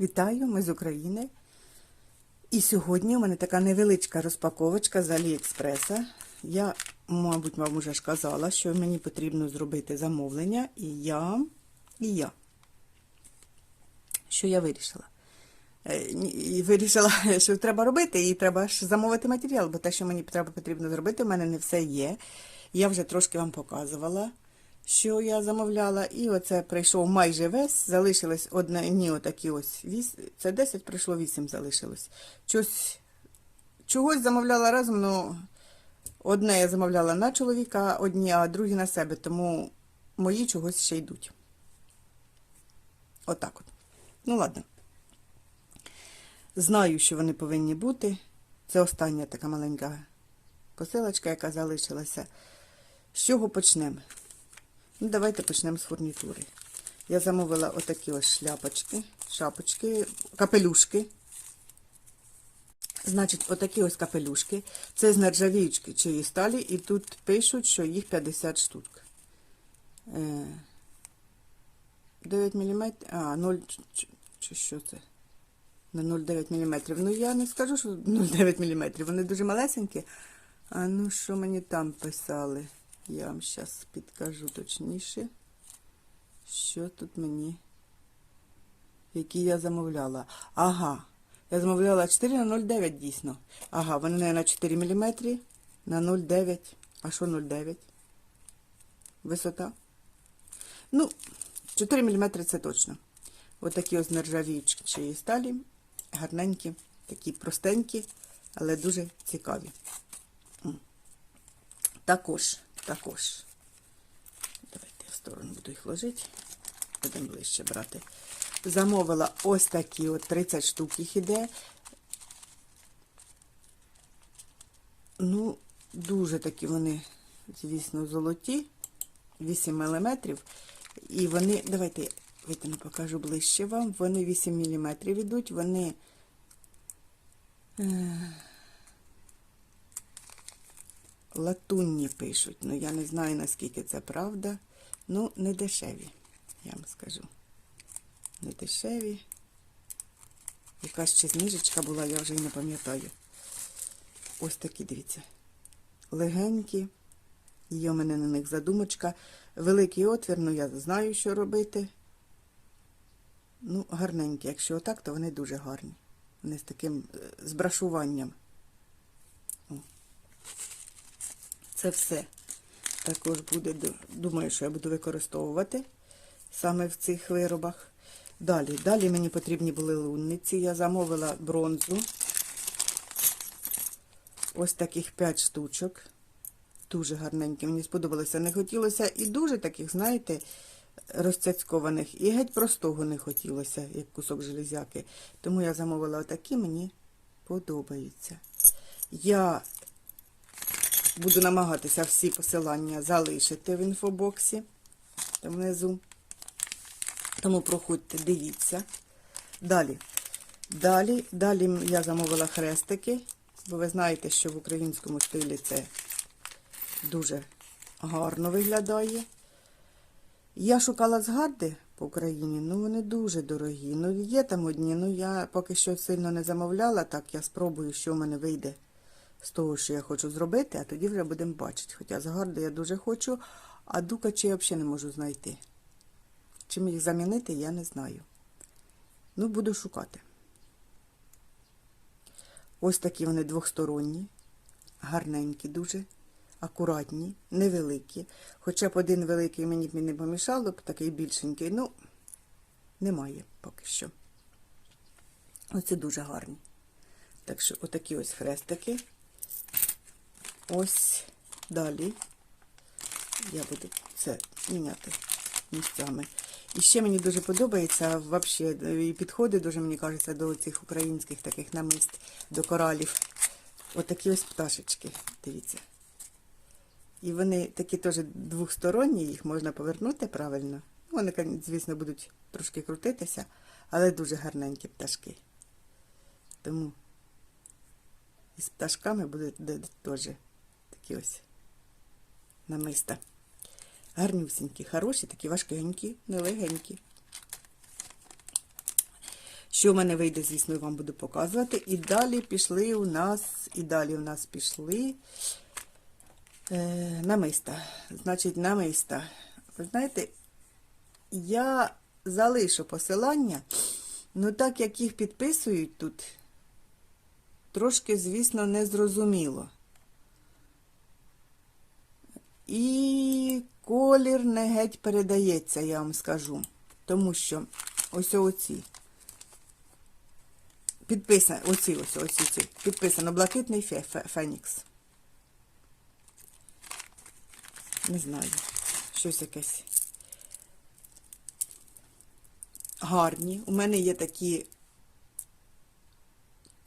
Вітаю, ми з України. І сьогодні у мене така невеличка розпаковочка з Аліекспреса. Я, мабуть, вам уже ж казала, що мені потрібно зробити замовлення, і я, і я. Що я вирішила? Е, і Вирішила, що треба робити, і треба ж замовити матеріал, бо те, що мені потрібно зробити, у мене не все є. Я вже трошки вам показувала, що я замовляла. І оце прийшов майже весь. Залишилось одне, ні, отакі ось. Це 10 прийшло, 8 залишилось. Щось, чогось замовляла разом, ну одне я замовляла на чоловіка, одні, а другі на себе, тому мої чогось ще йдуть. Отак от. Ну, ладно. Знаю, що вони повинні бути. Це остання така маленька посилочка, яка залишилася. З чого почнемо? Ну, давайте почнемо з фурнітури. Я замовила отакі ось шляпочки, шапочки, капелюшки. Значить, отакі ось капелюшки. Це з нержавіючки чиї сталі, і тут пишуть, що їх 50 штук. Е, 9 мм. А, 0. Чи, чи що це? На 0,9 мм. Ну, я не скажу, що 0,9 мм. Вони дуже малесенькі. А ну, що мені там писали? Я вам зараз підкажу точніше, що тут мені, які я замовляла. Ага, я замовляла 4 на 0,9 дійсно. Ага, вони на 4 мм, на 0,9. А що 0,9? Висота? Ну, 4 мм це точно. Отакі ось нержавіючі сталі, гарненькі, такі простенькі, але дуже цікаві. Також, також. Давайте я в сторону буду їх ложити. Будемо ближче брати. Замовила ось такі от 30 штук їх іде. Ну, дуже такі вони, звісно, золоті. 8 мм. І вони, давайте я покажу ближче вам. Вони 8 мм йдуть, вони. Е латунні пишуть. Ну, я не знаю, наскільки це правда. Ну, не дешеві, я вам скажу. Не дешеві. Якась ще знижечка була, я вже й не пам'ятаю. Ось такі, дивіться. Легенькі. Є у мене на них задумочка. Великий отвір, ну я знаю, що робити. Ну, гарненькі. Якщо отак, то вони дуже гарні. Вони з таким збрашуванням. Це все також буде, думаю, що я буду використовувати саме в цих виробах. Далі, далі мені потрібні були лунниці. Я замовила бронзу. Ось таких 5 штучок. Дуже гарненькі. Мені сподобалося. Не хотілося і дуже таких, знаєте, розцяцькованих. І геть простого не хотілося, як кусок железяки. Тому я замовила отакі, мені подобаються. Я Буду намагатися всі посилання залишити в інфобоксі внизу. Тому проходьте, дивіться. Далі. Далі, далі я замовила хрестики, бо ви знаєте, що в українському стилі це дуже гарно виглядає. Я шукала згарди по Україні, ну вони дуже дорогі. Ну, є там одні, ну я поки що сильно не замовляла, так я спробую, що в мене вийде з того, що я хочу зробити, а тоді вже будемо бачити. Хоча згарди я дуже хочу, а дукачі я взагалі не можу знайти. Чим їх замінити, я не знаю. Ну, буду шукати. Ось такі вони двохсторонні, гарненькі, дуже, акуратні, невеликі. Хоча б один великий мені б не помішало, б такий більшенький, ну, немає поки що. Оце дуже гарні. Так що, отакі ось хрестики. Ось далі я буду це міняти місцями. І ще мені дуже подобається, взагалі, і підходи дуже, мені кажеться, до цих українських таких намист, до коралів. Отакі ось пташечки, дивіться. І вони такі теж двохсторонні, їх можна повернути правильно. Вони, звісно, будуть трошки крутитися, але дуже гарненькі пташки. Тому із пташками буде теж такі ось намиста. Гарнюсінькі, хороші, такі важкенькі, нелегенькі. Що в мене вийде, звісно, я вам буду показувати. І далі пішли у нас, і далі у нас пішли е, намиста. Значить, намиста. Ви знаєте, я залишу посилання, ну так як їх підписують тут, трошки, звісно, незрозуміло. І колір не геть передається, я вам скажу. Тому що ось оці. Підписано, оці ось, оці, ці. Підписано блакитний фе, фе, фенікс. Не знаю. Щось якесь. Гарні. У мене є такі.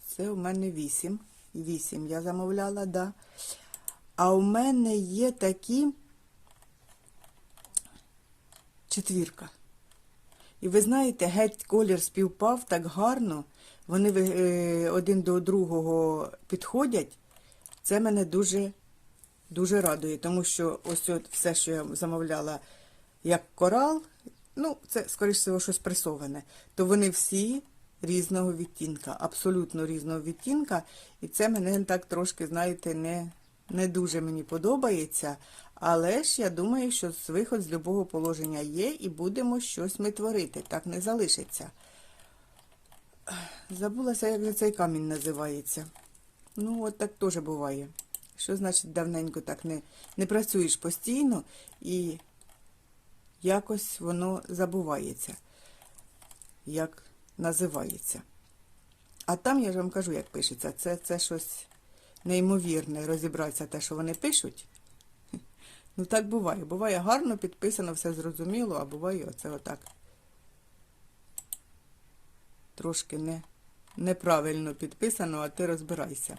Це у мене вісім. Вісім я замовляла, да. А у мене є такі четвірка. І ви знаєте, геть колір співпав так гарно. Вони е, один до другого підходять. Це мене дуже, дуже радує, тому що ось от все, що я замовляла як корал, ну, це, скоріш всього, щось пресоване, то вони всі різного відтінка, абсолютно різного відтінка. І це мене так трошки, знаєте, не, не дуже мені подобається. Але ж я думаю, що виход з любого положення є, і будемо щось ми творити. Так не залишиться. Забулася, як же цей камінь називається. Ну, от так теж буває. Що значить давненько так не, не працюєш постійно і якось воно забувається, як називається. А там я ж вам кажу, як пишеться. Це, це щось неймовірне розібратися те, що вони пишуть. Ну так буває. Буває гарно підписано, все зрозуміло, а буває оце отак. Трошки не, неправильно підписано, а ти розбирайся.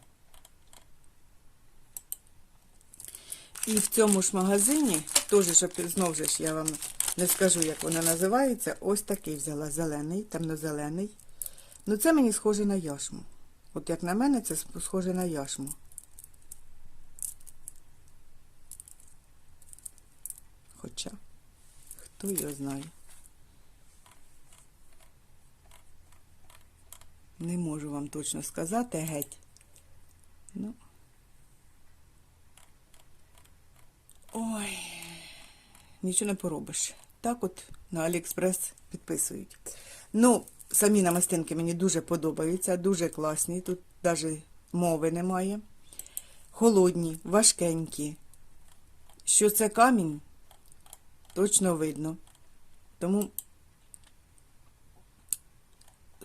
І в цьому ж магазині, теж, щоб знову ж я вам не скажу, як вона називається, ось такий взяла зелений, темнозелений. Ну, це мені схоже на яшму. От як на мене, це схоже на яшму. Хоча, хто його знає. Не можу вам точно сказати геть. Ну. Ой, нічого не поробиш. Так от на Аліекспрес підписують. Ну, самі намистинки мені дуже подобаються, дуже класні. Тут навіть мови немає. Холодні, важкенькі. Що це камінь, точно видно. Тому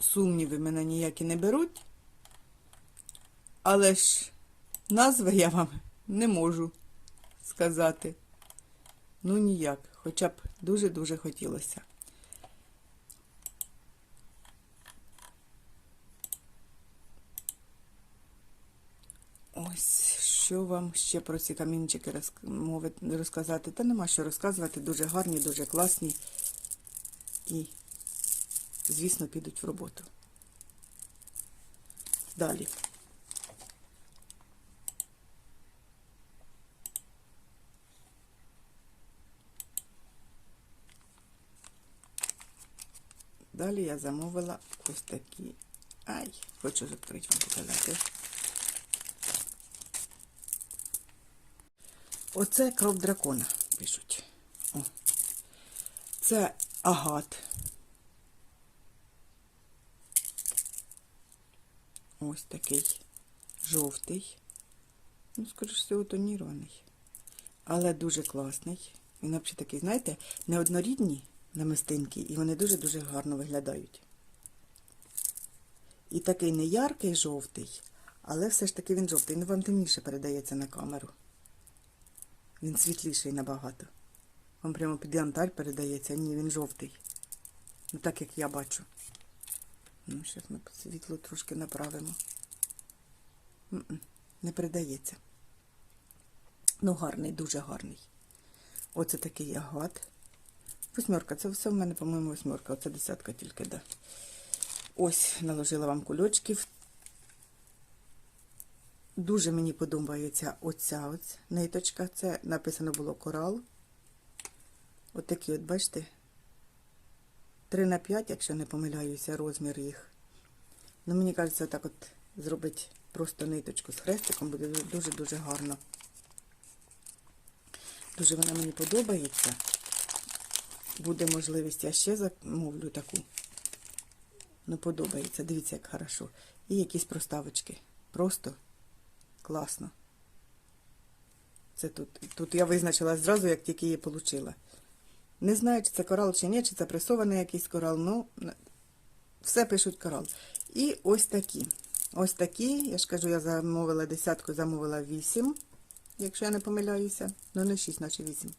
сумніви мене ніякі не беруть. Але ж назви я вам не можу сказати. Ну ніяк, хоча б дуже-дуже хотілося. Ось, що вам ще про ці камінчики розказати? Та нема що розказувати, дуже гарні, дуже класні і, звісно, підуть в роботу. Далі. Далі я замовила ось такі. Ай, хочу відкрити вам показати. Оце кров дракона, пишуть. О. Це агат. Ось такий жовтий. Ну, скоріш всього, тонірований. Але дуже класний. Він взагалі такий, знаєте, неоднорідні намистинки, і вони дуже-дуже гарно виглядають. І такий не яркий жовтий, але все ж таки він жовтий. Ну, вам темніше передається на камеру. Він світліший набагато. Вам прямо під янтарь передається. Ні, він жовтий. Ну, так як я бачу. Ну, зараз ми світло трошки направимо. Не передається. Ну, гарний, дуже гарний. Оце такий агат. Восьмерка, це все в мене, по-моєму, восьмерка. Оце десятка тільки, да. Ось, наложила вам кульочків. Дуже мені подобається оця ось ниточка. Це написано було корал. От от, бачите? 3 на 5, якщо не помиляюся, розмір їх. Ну, мені кажеться, так от зробити просто ниточку з хрестиком буде дуже-дуже гарно. Дуже вона мені подобається. Буде можливість, я ще замовлю таку. Ну, подобається. Дивіться, як хорошо. І якісь проставочки. Просто класно. Це тут. Тут я визначила зразу, як тільки її отримала. Не знаю, чи це корал, чи ні, чи це пресований якийсь корал. Ну, все пишуть корал. І ось такі. Ось такі, я ж кажу, я замовила десятку, замовила 8, якщо я не помиляюся. Ну, не 6, наче 8.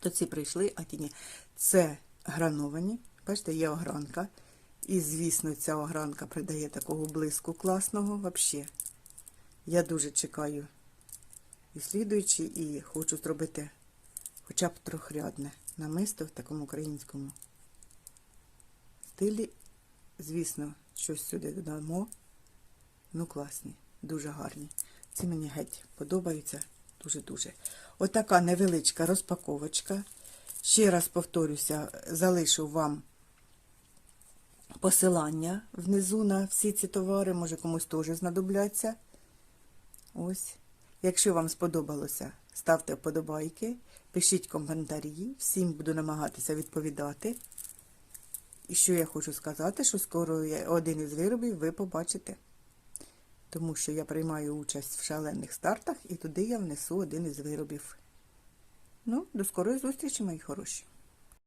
То ці прийшли, а ті ні. Це грановані. Бачите, є огранка. І, звісно, ця огранка придає такого блиску класного взагалі. Я дуже чекаю і слідуючи, і хочу зробити хоча б трьохрядне намисто в такому українському стилі. Звісно, щось сюди додамо. Ну, класні, дуже гарні. Ці мені геть подобаються дуже-дуже. Отака невеличка розпаковочка. Ще раз повторюся, залишу вам посилання внизу на всі ці товари, може комусь теж знадобляться. Ось. Якщо вам сподобалося, ставте вподобайки, пишіть коментарі, всім буду намагатися відповідати. І що я хочу сказати, що скоро один із виробів ви побачите. Тому що я приймаю участь в шалених стартах і туди я внесу один із виробів. Ну, до скорої зустрічі, мої хороші.